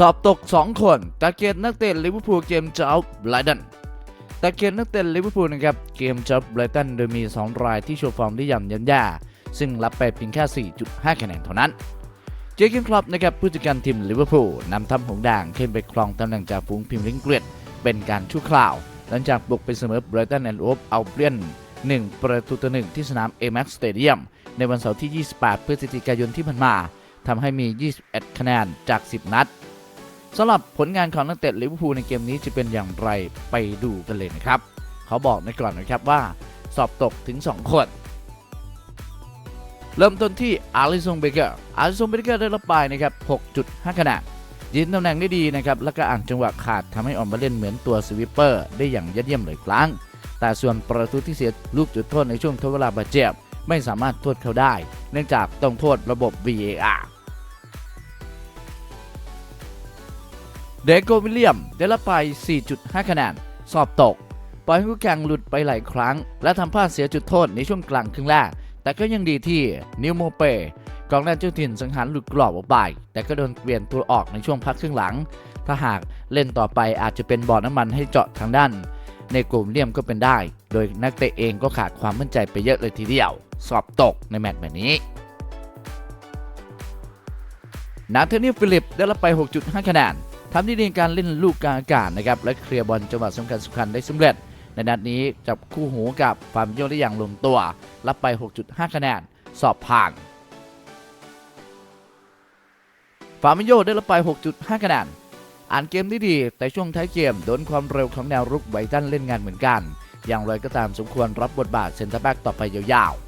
สอบตก 2 คนตาเกตนักเตะลิเวอร์พูลเกมเจ้าไบรตันตาเกตนักเตะลิเวอร์พูลนะครับเกมเจ้าไบรตันโดยมี 2 รายที่โชว์ฟอร์มได้ย่ำยันย่าซึ่งรับไปเพียงแค่ 4.5 คะแนนเท่านั้น เจคินคลอปนะครับผู้จัดการทีมลิเวอร์พูลนำทัพหงด่างขึ้นไปครองตำแหน่งจากฝูงพิมลิงเกรดเป็นการชั่วคราว หลังจากบุกไปเสมอไบรตันแอนด์โอฟเอาเปลี่ยน1 ประตูต่อหนึ่งที่สนาม Amex Stadium ในวันเสาร์ที่ 28 พฤศจิกายนที่ผ่านมาทำให้มี 21 คะแนนจาก 10 นัด สำหรับผลงานของนักเตะลิเวอร์พูลในเกมนี้จะเป็นอย่างไรไปดูกันเลยนะครับ เขาบอกในก่อนนะครับว่า สอบตกถึง 2 คน เริ่มต้นที่อาริซงเบเกอร์อาริซงเบเกอร์ได้รับไปนะครับ 6.5 คะแนนยืนตำแหน่งได้ดีนะครับ แล้วก็อ่านจังหวะขาดทำให้ออกมาเล่นเหมือนตัวสวิปเปอร์ได้อย่างยอดเยี่ยมเลยครั้ง แต่ส่วนประตูที่เสียลูกจุดโทษในช่วงทดเวลาบาดเจ็บไม่สามารถโทษเขาได้ เนื่องจากต้องโทษระบบ VAR เดโกวิลเลียมได้รับไป 4.5 คะแนน สอบตก ปล่อยให้คู่แข่งหลุดไปหลายครั้ง และทำพลาดเสียจุดโทษในช่วงกลางครึ่งแรก แต่ก็ยังดีที่นิวโมเปกองหน้าเจ้าถิ่นสังหารหลุดกรอบออกไปแต่ก็โดนเปลี่ยนตัวออกในช่วงพักครึ่งหลัง ถ้าหากเล่นต่อไปอาจจะเป็นบ่อน้ำมันให้เจาะทางด้าน ในกลุ่มเลี่ยมก็เป็นได้ โดยนักเตะเองก็ขาดความมั่นใจไปเยอะเลยทีเดียว สอบตกในแมตช์แบบนี้นาเธอร์นียลฟิลิปได้รับไป 6.5 คะแนน ทำได้ดีในการเล่นลูกกลางอากาศนะครับและเคลียร์บอลจังหวะสำคัญสำคัญได้สำเร็จ ในนัดนี้จับคู่หูกับฟาร์มโยได้อย่างลงตัว รับไป 6.5 คะแนน สอบผ่านฟาร์มโยได้รับไป 6.5 คะแนนอ่านเกมได้ดี แต่ช่วงท้ายเกมโดนความเร็วของแนวรุกไบตันเล่นงานเหมือนกัน อย่างไรก็ตามสมควรรับบทบาทเซนเตอร์แบ็กต่อไปยาวๆ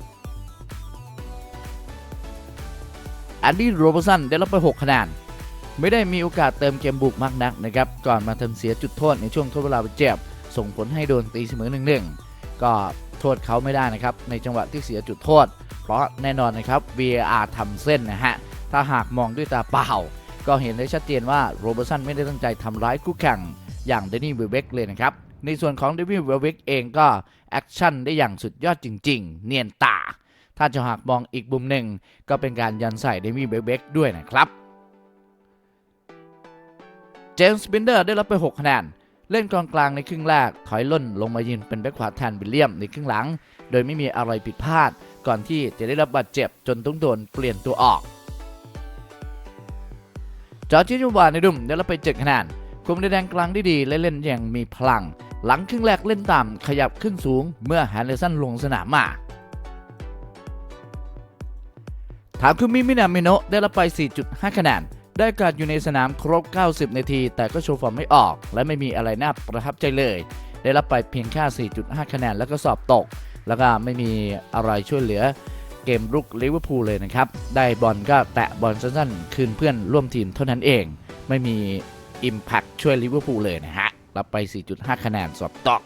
แอนดี้โรเบอร์สันได้รับไป 6 คะแนน ไม่ได้มีโอกาสเติมเกมบุกมากนักนะครับก่อนมาทำเสียจุดโทษในช่วงทดเวลาเจ็บ ส่งผลให้โดนตีเสมอ1 1ก็โทษเขาไม่ได้นะครับในจังหวะที่เสียจุดโทษ เพราะแน่นอนนะครับ VAR ทำเส้นนะฮะถ้าหากมองด้วยตาเปล่า ก็เห็นได้ชัดเจนว่าโรเบอร์สันไม่ได้ตั้งใจทำร้ายคู่แข่งอย่างเดนี่เวลเวกเลยนะครับในส่วนของเดนี่เวลเวกเองก็ แอคชั่นได้อย่างสุดยอดจริง ๆ เนียนตา ถ้าจะหากมองอีกมุมหนึ่ง ก็เป็นการยันใส่เดนี่เวลเวกด้วยนะครับ เจมส์บินเดอร์ได้รับไป 6 คะแนน เล่นกองกลางในครึ่งแรก ถอยล่นลงมายืนเป็นแบ็คขวาแทนวิลเลียมในครึ่งหลัง โดยไม่มีอะไรผิดพลาด ก่อนที่จะได้รับบาดเจ็บจนต้องโดนเปลี่ยนตัวออก จอร์จิจูวาในดุมได้รับไป 7 คะแนนคุมแดนกลางได้ดีและเล่นอย่างมีพลัง หลังครึ่งแรกเล่นต่ำขยับขึ้นสูง เมื่อแฮนเดอร์สันลงสนามมาถามคุมิมินามิโนะได้รับไป 4.5 คะแนน ได้กาสอยู่ในสนามครบ 90 นาที แต่ก็โชว์ฟอร์มไม่ออก และไม่มีอะไรน่าประทับใจเลย ได้รับไปเพียงแค่ 4.5 คะแนนแล้วก็สอบตก แล้วก็ไม่มีอะไรช่วยเหลือเกมรุกลิเวอร์พูลเลยนะครับ ได้บอลก็แตะบอลสั้นๆ คืนเพื่อนร่วมทีมเท่านั้นเอง ไม่มี Impact ช่วยลิเวอร์พูลเลยนะฮะ รับไป 4.5 คะแนนสอบตก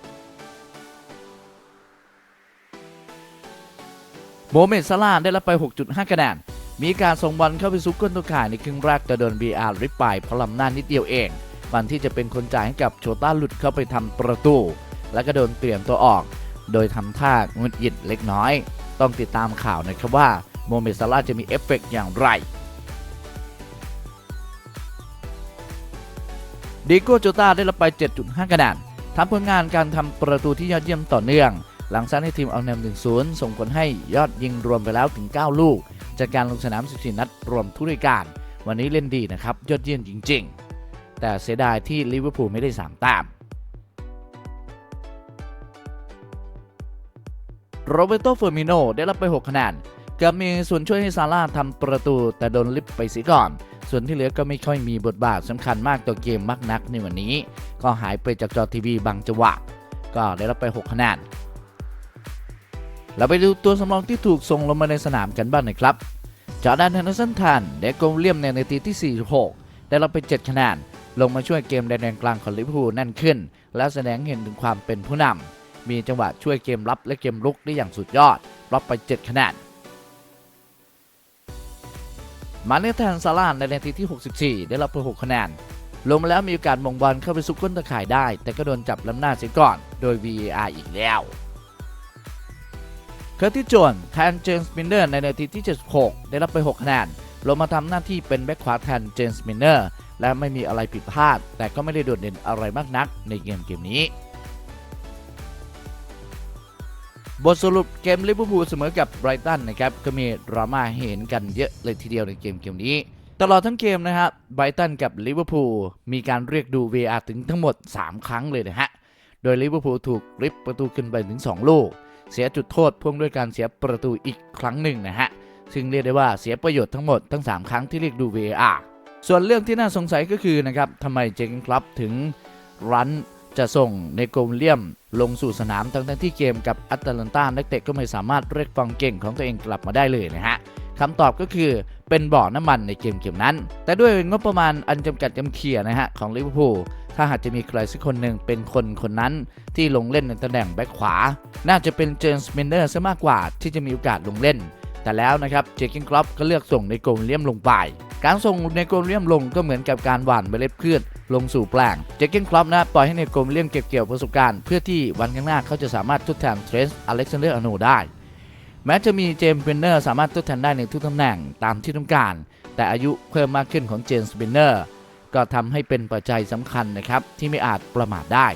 โมเมดซาลาห์ได้รับไป 6.5 คะแนน มีการส่งบอลเข้าไปซุกก้นตัวข่ายในครึ่งแรกแต่โดน VR ริบไปเพราะลำหน้านิดเดียวเองวันที่จะเป็นคนจ่ายให้กับโชต้าหลุดเข้าไปทำประตู แล้วก็โดนเปลี่ยนตัวออก โดยทำท่างุดหยิดเล็กน้อย ต้องติดตามข่าวนะครับว่าโมเมซาลาจะมีเอฟเฟกต์อย่างไรดิโก้โจต้าได้รับไป 7.5 คะแนนทำผลงานการทำประตูที่ยอดเยี่ยมต่อเนื่อง หลังซัดให้ทีมเอาแนำ1-0 ส่งผลให้ยอดยิงรวมไปแล้วถึง 9 ลูก จากการลงสนาม 14 นัดรวมทุกรายการ วันนี้เล่นดีนะครับ ยอดเยี่ยมจริง ๆ แต่เสียดายที่ลิเวอร์พูลไม่ได้ 3 แต้มโรเบโตเฟอร์มิโนได้รับไป 6 คะแนนเกือบมีส่วนช่วยให้ซาร่าทำประตูแต่โดนลิฟต์ไปเสียก่อน ส่วนที่เหลือก็ไม่ค่อยมีบทบาทสำคัญมากต่อเกมมากนักในวันนี้ ก็หายไปจากจอทีวีบางจังหวะ ก็ได้รับไป 6 คะแนน เราไปดูตัวสำรองที่ถูกส่งลงมาในสนามกันบ้างนะครับ จอร์แดนเฮนเดอร์สันทันเดโกเลียมในนาทีที่ 46 ได้รับไป 7 คะแนน ลงมาช่วยเกมแดนกลางของลิเวอร์พูลแน่นขึ้น และแสดงเห็นถึงความเป็นผู้นำ มีจังหวะช่วยเกมรับและเกมลุกได้อย่างสุดยอด รับไป 7 คะแนน มาเนแทนซาลานในนาทีที่ 64 ได้รับไป 6 คะแนนลงมาแล้วมีโอกาสมงบอลเข้าไปซุกก้นตะข่ายได้ แต่ก็โดนจับล้ำหน้าเสียก่อน โดย VAR อีกแล้ว เคอร์ติสโจนแทนเจมส์มินเนอร์ในนาทีที่ 76 ได้รับไป 6 คะแนนลงมาทำหน้าที่เป็นแบ็คขวาแทนเจมส์มินเนอร์และไม่มีอะไรผิดพลาด แต่ก็ไม่ได้โดดเด่นอะไรมากนักในเกมเกมนี้ บทสรุปเกมลิเวอร์พูลเสมอกับไบรตันนะครับก็มีดราม่าเห็นกันเยอะเลยทีเดียวในเกมเกมนี้ ตลอดทั้งเกมนะครับไบรตันกับลิเวอร์พูลมีการเรียกดู VR ถึงทั้งหมด 3 ครั้งเลยนะฮะโดยลิเวอร์พูลถูกริบประตูขึ้นไปถึง 2 ลูก เสียจุดโทษพ่วงด้วยการเสียประตูอีกครั้งหนึ่งนะฮะ ซึ่งเรียกได้ว่าเสียประโยชน์ทั้งหมดทั้ง 3 ครั้งที่เรียกดู VAR ส่วนเรื่องที่น่าสงสัยก็คือนะครับทำไมเจงคลับถึงรันจะส่งในโกลเลียมลงสู่สนามทั้งๆที่เกมกับอัตแลนตานักเตะก็ไม่สามารถเรียกฟองเก่งของตัวเองกลับมาได้เลยนะฮะ คำตอบก็คือเป็นบ่อน้ำมันในเกมเกมนั้น แต่ด้วยงบประมาณอันจำกัดจำเขียนะฮะของลิเวอร์พูลถ้าหากจะมีใครสักคนหนึ่งเป็นคนคนนั้นที่ลงเล่นในตำแหน่งแบ็คขวา น่าจะเป็นเจมส์เมนเดอร์ซะมากกว่าที่จะมีโอกาสลงเล่น แต่แล้วนะครับเจคิงครอปก็เลือกส่งในโกลเลียมลงไป การส่งในโกลเลียมลงก็เหมือนกับการหว่านเมล็ดพืชลงสู่แปลงเจคิงครอปนะปล่อยให้ในโกลเลียมเก็บเกี่ยวประสบการณ์เพื่อที่วันข้างหน้าเขาจะสามารถทดแทนเทรสอเล็กซานเดอร์อโนได้ แม้จะมีเจมส์เบนเนอร์สามารถทดแทนได้ในทุกตำแหน่งตามที่ต้องการ แต่อายุเพิ่มมากขึ้นของเจมส์เบนเนอร์ก็ทำให้เป็นปัจจัยสำคัญนะครับ ที่ไม่อาจประมาทได้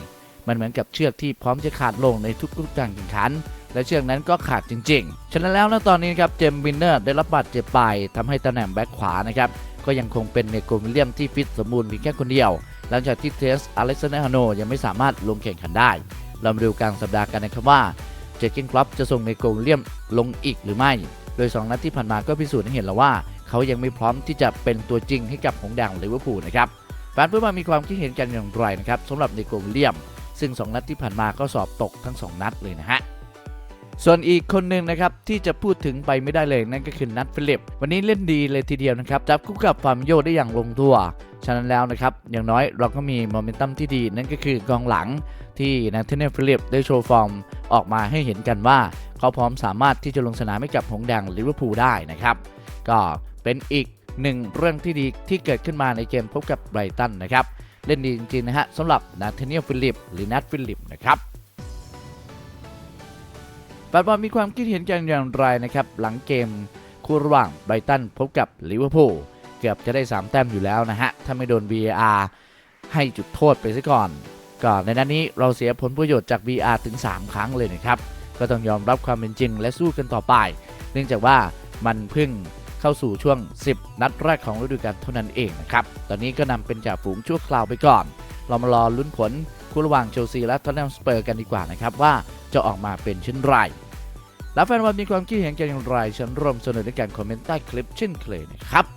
มันเหมือนกับเชือกที่พร้อมจะขาดลงในทุกๆการแข่งขัน และเชือกนั้นก็ขาดจริงๆ ฉะนั้นแล้วนะตอนนี้ครับเจมส์วินเนอร์ได้รับบาดเจ็บไปทำให้ตำแหน่งแบ็คขวานะครับก็ยังคงเป็นเนโกลวิลเลียมที่ฟิตสมบูรณ์เพียงแค่คนเดียว หลังจากที่เทสอเล็กซานเดอร์ฮาโนยังไม่สามารถลงแข่งขันได้เรามาดูกลางสัปดาห์กันนะครับว่า เจคกินคลับจะส่งเนโกลเลียมลงอีกหรือไม่ โดย 2 นัดที่ผ่านมาก็พิสูจน์ให้เห็นแล้วว่า เขายังไม่พร้อมที่จะเป็นตัวจริงให้กับหงแดงลิเวอร์พูลนะครับแฟนเพื่อนมามีความคิดเห็นกันอย่างไรนะครับสำหรับเนโกลเลียม ซึ่ง 2 นัดที่ผ่านมาก็สอบตกทั้ง 2 นัดเลยนะฮะส่วนอีกคนหนึ่งนะครับที่จะพูดถึงไปไม่ได้เลยนั่นก็คือนัทฟิลิป วันนี้เล่นดีเลยทีเดียวนะครับจับคู่กับฟามโยได้อย่างลงตัว ฉะนั้นแล้วนะครับ อย่างน้อยเราก็มีโมเมนตัมที่ดี นั่นก็คือกองหลังที่นัทเทนเนลฟิลิปได้โชว์ฟอร์มออกมาให้เห็นกันว่าเขาพร้อมสามารถที่จะลงสนามให้กับหงแดงลิเวอร์พูลได้นะครับ ก็เป็นอีกหนึ่งเรื่องที่ดีที่เกิดขึ้นมาในเกมพบกับไบรตันนะครับ เล่นดีจริงๆนะฮะสำหรับนาเทเนียลฟิลิป หรือนัทฟิลิปนะครับแฟนบอลมีความคิดเห็นกันอย่างไรนะครับ หลังเกมคู่ระหว่างไบรตันพบกับลิเวอร์พูล เกือบจะได้ 3 แต้มอยู่แล้วนะฮะ ถ้าไม่โดน VAR ให้จุดโทษไปซะก่อนก็ในนัดนนี้เราเสียผลประโยชน์จาก VR ถึง 3 ครั้งเลยนะครับก็ต้องยอมรับความเป็นจริงและสู้กันต่อไป เนื่องจากว่ามันเพิ่งเข้าสู่ช่วง 10 นัดแรกของฤดูกาลเท่านั้นเองนะครับ ตอนนี้ก็นำเป็นจ่าฝูงชั่วคราวไปก่อน เรามารอลุ้นผลคู่ระหว่างเชลซีและทอตแนมสเปอร์กันดีกว่านะครับว่าจะออกมาเป็นเช่นไร แล้วแฟนบอลมีความคิดเห็นกันอย่างไรฉันร่วมสนุกในการคอมเมนต์ใต้คลิปเช่นเคยนะครับ